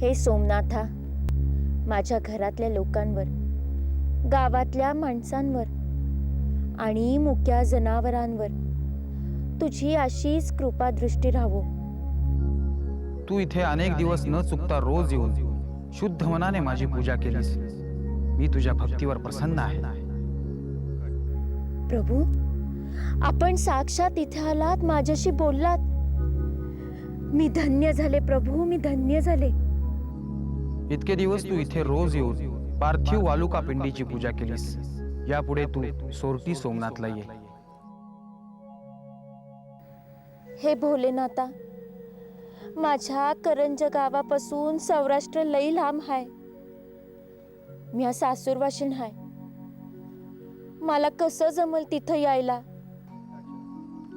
हे सोमनाथा माझ्या घरातल्या लोकांवर गावातल्या माणसांवर आणि मुक्या जनावरांवर तुझी अशीच कृपादृष्टी राहो तू इथे अनेक दिवस न चुकता रोज येऊन शुद्ध मनाने माझी पूजा केलीस. मी तुझ्या भक्तीवर प्रसन्न आहे. प्रभू आपण साक्षात इथे आलात माझ्याशी बोललात. मी धन्य झाले प्रभू मी धन्य झाले. इतके दिवस तू इथे रोज येऊन पार्थिव वालुका पिंडीची पूजा केलीस. यापुढे तू सोरटी सोमनाथला ये. हे भोलेनाथा माझ्या करंज गावापासून सौराष्ट्र लई लांब हाय. मी हा सासूरवाशीण हाय. मला कसं जमल तिथं यायला?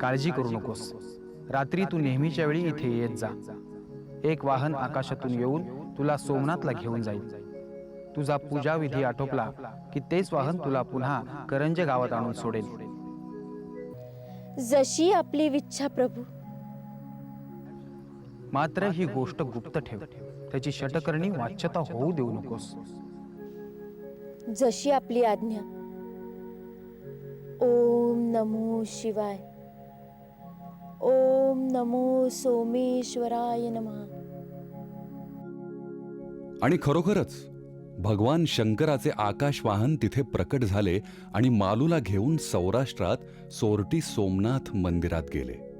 काळजी करू नकोस. रात्री तू नेहमीच्या वेळी इथे येत जा. एक वाहन आकाशातून येऊन तुला सोमनाथला घेऊन जाईल. तुझा पूजा विधी आटोपला की तेच वाहन तुला पुन्हा करंजे गावात आणून सोडेल. जशी आपली इच्छा प्रभू. मात्र ही गोष्ट गुप्त ठेव. त्याची षटकर्णी वाच्यता होऊ देऊ नकोस. जशी आपली आज्ञा. ओम नमो शिवाय. ओम नमो सोमेश्वराय नमः. आणि खरोखरच भगवान शंकराचे आकाशवाहन तिथे प्रकट झाले आणि मालूला घेऊन सौराष्ट्रात सोरटी सोमनाथ मंदिरात गेले.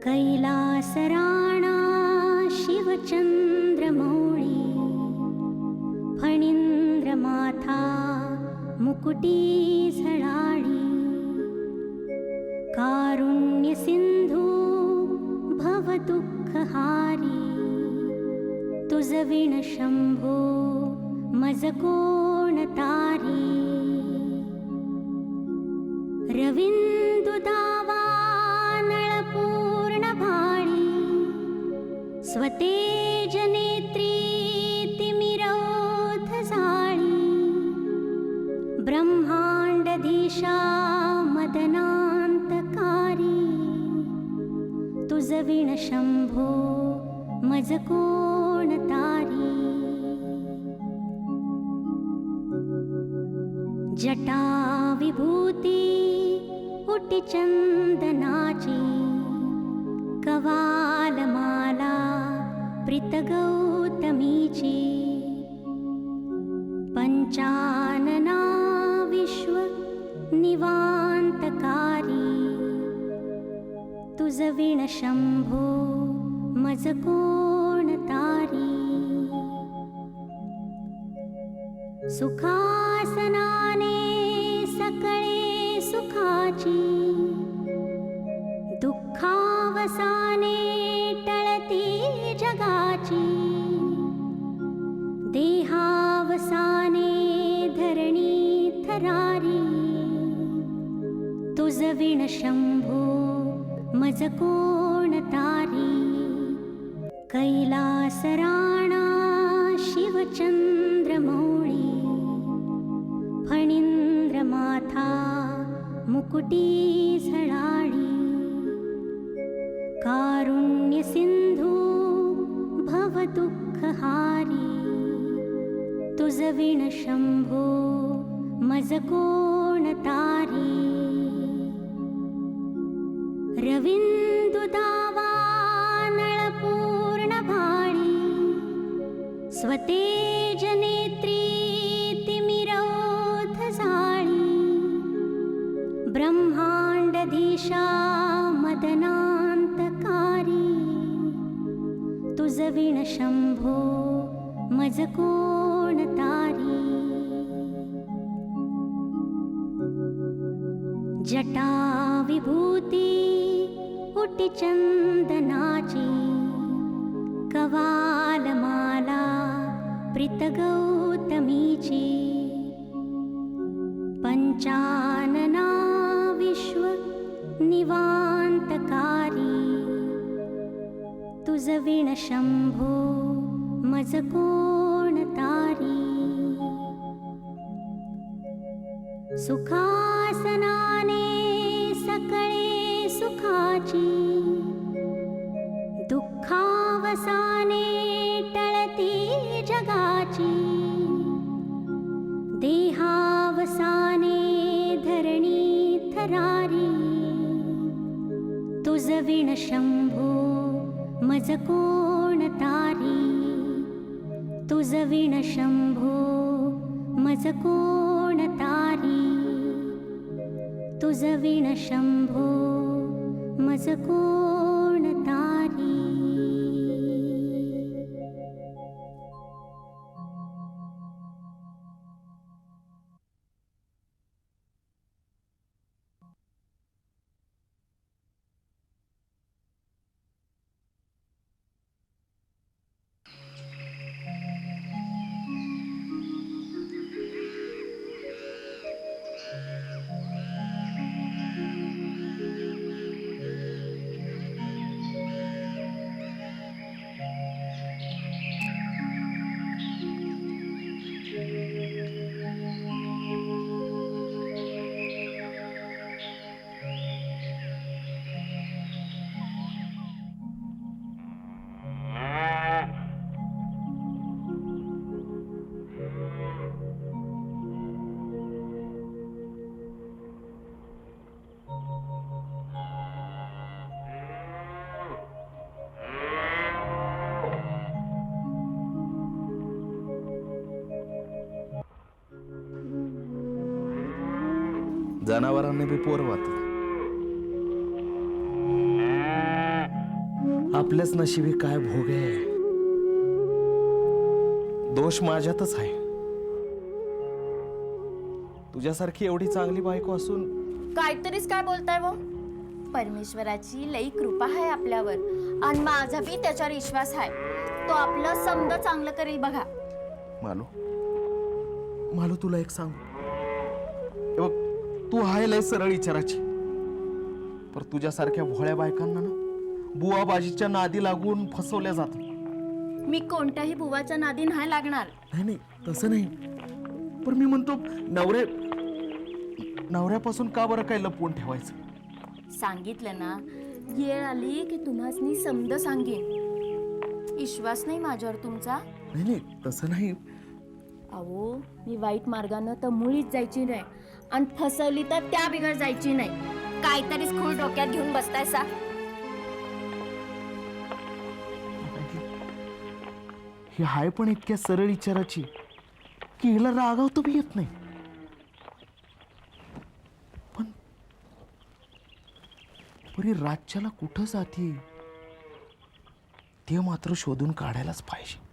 कैलासराणा मुकुटी झडाळी कारुण्यसिन्धु भव दुःखहारी तुजविण शम्भो मज कोणतारी रविन्दु तुझ विण मज कोण तारी? जटा विभूती उटी चंदनाची कवालमाला प्रीतगौतमीची पंचानना विश्व निवा तुझ विण शंभो मज कोण तारी? सुखासनाने सकळे सुखाची दुःखावसाने टळती जगाची. देहावसाने धरणी थरारी तुझ विण शंभो मज कोण तारी कैलासराणा शिवचन्द्रमौळी। फणीन्द्रमाथा मुकुटी झळाळी कारुण्यसिन्धू भवदुःखहारी। तुझ विण शम्भो मज कोण तारी रविन्दुदावानळपूर्णभाणि स्वते ौतमी पञ्चानना विश्वनिवान्तकारी तुजविणशम्भो मजकोणतारी। सुखा जगाची देहावसाने धरणी थरारी। तुझ विण शंभो मज कोण तारी। तुझ विण शंभो मज कोण तारी। तुझ विण शंभो मज कोण जनावरांना बी पोरवात आपल्याच नशिबी काय भोग आहे? दोष माझ्यातच आहे. तुझ्यासारखी एवढी चांगली बायको असून काहीतरीच काय बोलताय वो? परमेश्वराची लई कृपा आहे आपल्यावर आणि माझा बी त्याच्यावर विश्वास आहे. तो आपलं समद चांगलं करेल बघा. मालू मालू तुला एक सांग. तू आहे लय सरळ विचाराची पर तुझ्यासारख्या भोळ्या बायकांना ना बुवाबाजीच्या नादी लागून फसवल्या जातात. मी कोणत्याही बुवाच्या नादी नाही लागणार. नाही नाही तसं नाही. पण मी म्हणतो नवरे नवऱ्यापासून का बरं काय लपवून ठेवायचं? सांगितलं ना येळ आली की तुम्हाला समद सांगेन. विश्वास नाही माझ्यावर तुमचा? नाही नाही तसं नाही. अहो मी वाईट मार्गानं तर मुळीच जायची नाही. आणि फसवली तर त्या बिघड जायची नाही. काहीतरीच खूळ डोक्यात घेऊन बसताय सा. ही हाय पण इतक्या सरळ विचाराची की हिला रागावतो बी येत नाही. पण बरी राज्याला कुठं जाते ते मात्र शोधून काढायलाच पाहिजे.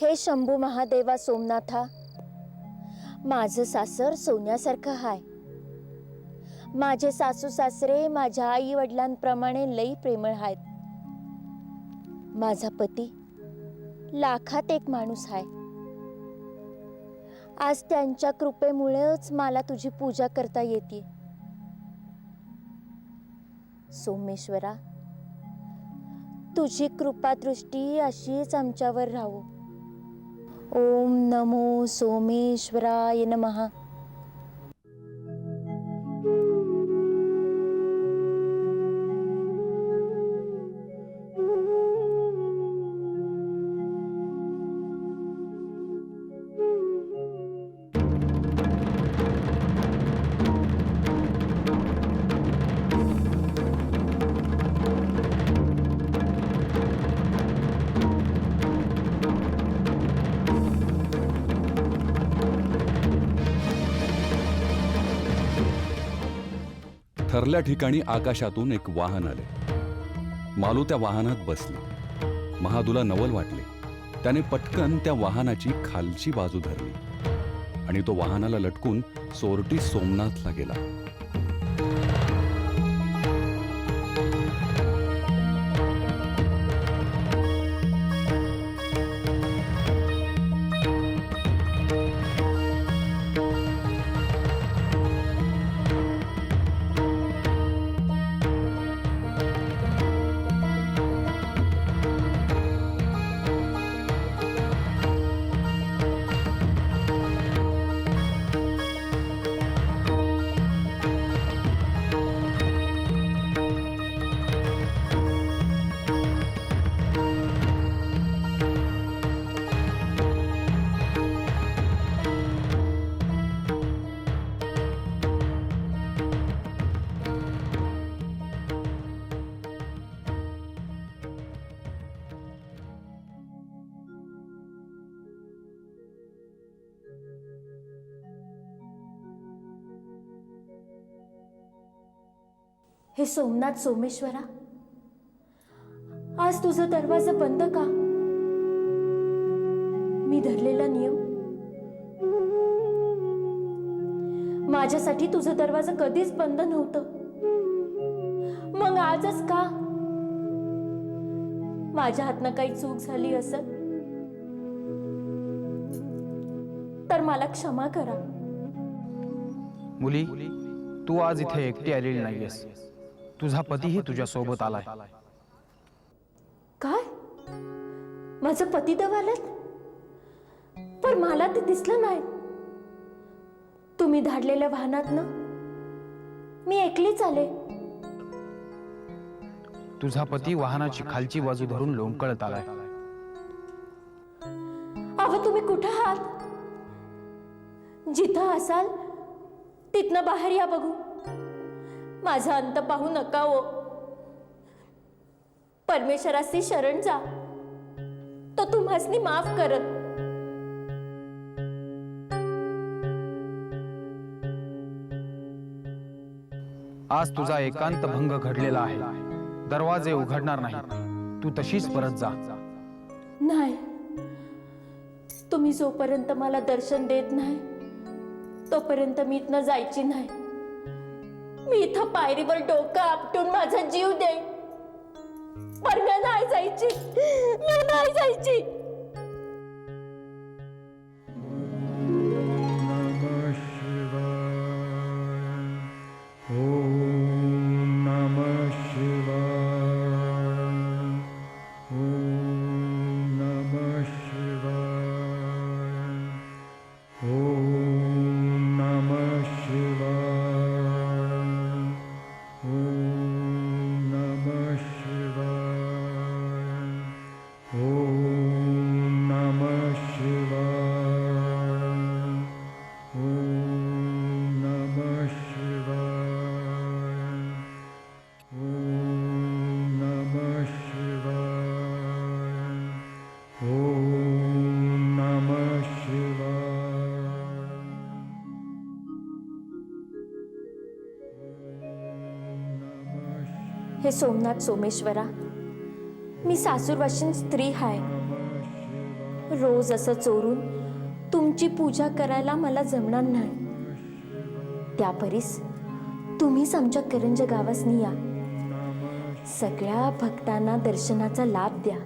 हे शंभू महादेवा सोमनाथा माझं सासर सोन्यासारखं हाय. माझे सासू सासरे माझ्या आई वडिलांप्रमाणे लई प्रेमळ आहेत माझा पती लाखात एक माणूस आहे आज त्यांच्या कृपेमुळेच मला तुझी पूजा करता येते. सोमेश्वरा तुझी कृपादृष्टी अशीच आमच्यावर राहू. ओम नमो सोमेश्वराय नमः ठरल्या ठिकाणी आकाशातून एक वाहन आले. मालू त्या वाहनात बसली. महादूला नवल वाटले. त्याने पटकन त्या वाहनाची खालची बाजू धरली. आणि तो वाहनाला लटकून सोरटी सोमनाथला गेला. हे सोमनाथ सोमेश्वरा आज तुझा दरवाजा बंद का? मी धरलेला नियम. माझ्यासाठी तुझा दरवाजा कधीच बंद नव्हतं. मग आजच का? माझ्या हातनं काही चूक झाली असत तर मला क्षमा करा. मुली तू आज इथे एकटी आलेली नाहीयेस. तुझा पतीही तुझ्या सोबत आलाय. काय? माझं पती दवालत? पण मला ते दिसलं नाही. तुम्ही धाडलेल्या वाहनातनं मी एकलीच आले. तुझा पती वाहनाची खालची बाजू धरून लोंबकळत आलाय. अहो तुम्ही कुठं आहात? जिथं असाल तिथनं बाहेर या बघू. माझा अंत पाहू नका हो. परमेश्वराशी शरण जा. तो तुम्हासनी माफ करत. आज तुझा एकांत भंग घडलेला आहे. दरवाजे उघडणार नाही. तू तशीच परत जा. नाही. तुम्ही जोपर्यंत मला दर्शन देत नाही तोपर्यंत मी इथनं जायची नाही. मी इथं पायरीवर डोकं आपटून माझा जीव दे पण मी नाही जायची. मी नाही जायची. हे सोमनाथ सोमेश्वरा. मी सासूरवाशीन स्त्री हाय. रोज असं चोरून तुमची पूजा करायला मला जमणार नाही. त्यापरीस तुम्हीच आमच्या करंज गावास निया सगळ्या भक्तांना दर्शनाचा लाभ द्या.